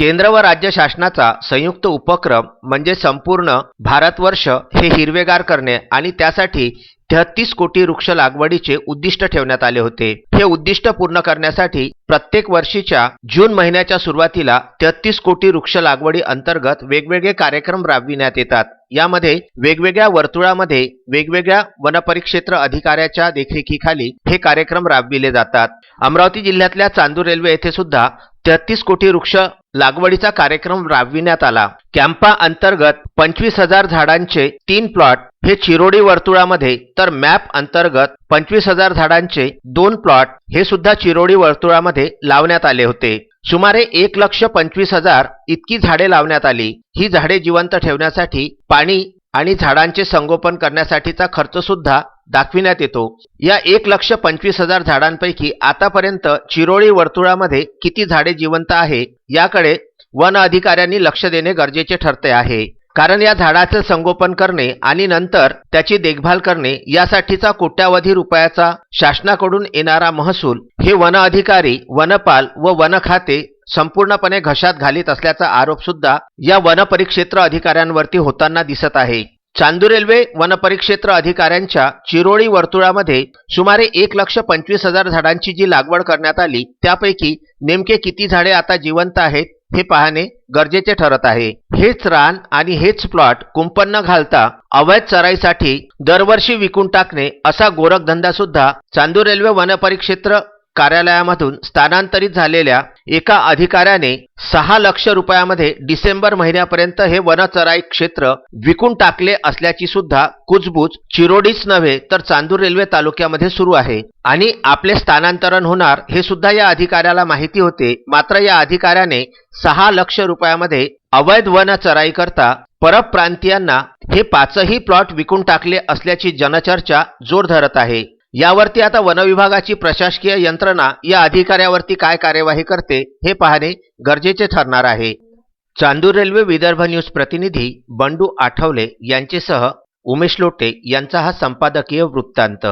केंद्र व राज्य शासनाचा संयुक्त उपक्रम म्हणजे संपूर्ण भारतवर्ष हे हिरवेगार करणे आणि त्यासाठी तेहतीस कोटी वृक्ष लागवडीचे उद्दिष्ट ठेवण्यात आले होते. हे उद्दिष्ट पूर्ण करण्यासाठी प्रत्येक वर्षीच्या जून महिन्याच्या सुरुवातीला तेहतीस कोटी वृक्ष लागवडी अंतर्गत वेगवेगळे कार्यक्रम राबविण्यात येतात. यामध्ये वेगवेगळ्या वर्तुळामध्ये वेगवेगळ्या वनपरिक्षेत्र अधिकाऱ्याच्या देखरेखीखाली हे कार्यक्रम राबविले जातात. अमरावती जिल्ह्यातल्या चांदूर रेल्वे येथे सुद्धा तेहतीस कोटी वृक्ष लागवडीचा कार्यक्रम राबविण्यात आला. कॅम्पा अंतर्गत पंचवीस हजार झाडांचे तीन प्लॉट हे चिरोडी वर्तुळामध्ये तर मॅप अंतर्गत पंचवीस हजार झाडांचे दोन प्लॉट हे सुद्धा चिरोडी वर्तुळामध्ये लावण्यात आले होते. सुमारे एक लक्ष पंचवीस हजार इतकी झाडे लावण्यात आली. ही झाडे जिवंत ठेवण्यासाठी पाणी आणि झाडांचे संगोपन करण्यासाठीचा खर्चसुद्धा दाखविण्यात येतो. या एक लक्ष पंचवीस हजार झाडांपैकी आतापर्यंत चिरोळी वर्तुळामध्ये किती झाडे जिवंत आहे याकडे वन अधिकाऱ्यांनी लक्ष देणे गरजेचे ठरते आहे. कारण या झाडाचे संगोपन करणे आणि नंतर त्याची देखभाल करणे यासाठीचा कोट्यावधी रुपयाचा शासनाकडून येणारा महसूल हे वन अधिकारी वनपाल व वन खाते संपूर्णपणे घशात घालीत असल्याचा आरोप सुद्धा या वनपरिक्षेत्र अधिकाऱ्यांवरती होताना दिसत आहे. चांदूर रेल्वे वनपरिक्षेत्र अधिकाऱ्यांच्या चिरोळी वर्तुळामध्ये सुमारे एक लक्ष पंचवीस हजार झाडांची जी लागवड करण्यात आली त्यापैकी नेमके किती झाडे आता जिवंत आहेत हे पाहणे गरजेचे ठरत आहे. हेच रान आणि हेच प्लॉट कुंपण न घालता अवैध चराईसाठी दरवर्षी विकून टाकणे असा गोरखधंदा सुद्धा चांदूर रेल्वे वनपरिक्षेत्र कार्यालयामधून स्थानांतरित झालेल्या एका अधिकाऱ्याने सहा लक्ष रुपयामध्ये डिसेंबर महिन्यापर्यंत हे वनचराई क्षेत्र विकून टाकले असल्याची सुद्धा कुजबूज चिरोडीच नव्हे तर चांदूर रेल्वे तालुक्यामध्ये सुरू आहे. आणि आपले स्थानांतरण होणार हे सुद्धा या अधिकाऱ्याला माहिती होते. मात्र या अधिकाऱ्याने सहा लक्ष रुपयामध्ये अवैध वन चराई करता परप्रांतीयांना हे पाचही प्लॉट विकून टाकले असल्याची जनचर्चा जोर धरत आहे. यावरती आता वनविभागाची प्रशासकीय यंत्रणा या अधिकाऱ्यावरती काय कार्यवाही करते हे पाहणे गरजेचे ठरणार आहे. चांदूर रेल्वे विदर्भ न्यूज प्रतिनिधी बंडू आठवले यांचेसह उमेश लोटे यांचा हा संपादकीय वृत्तांत.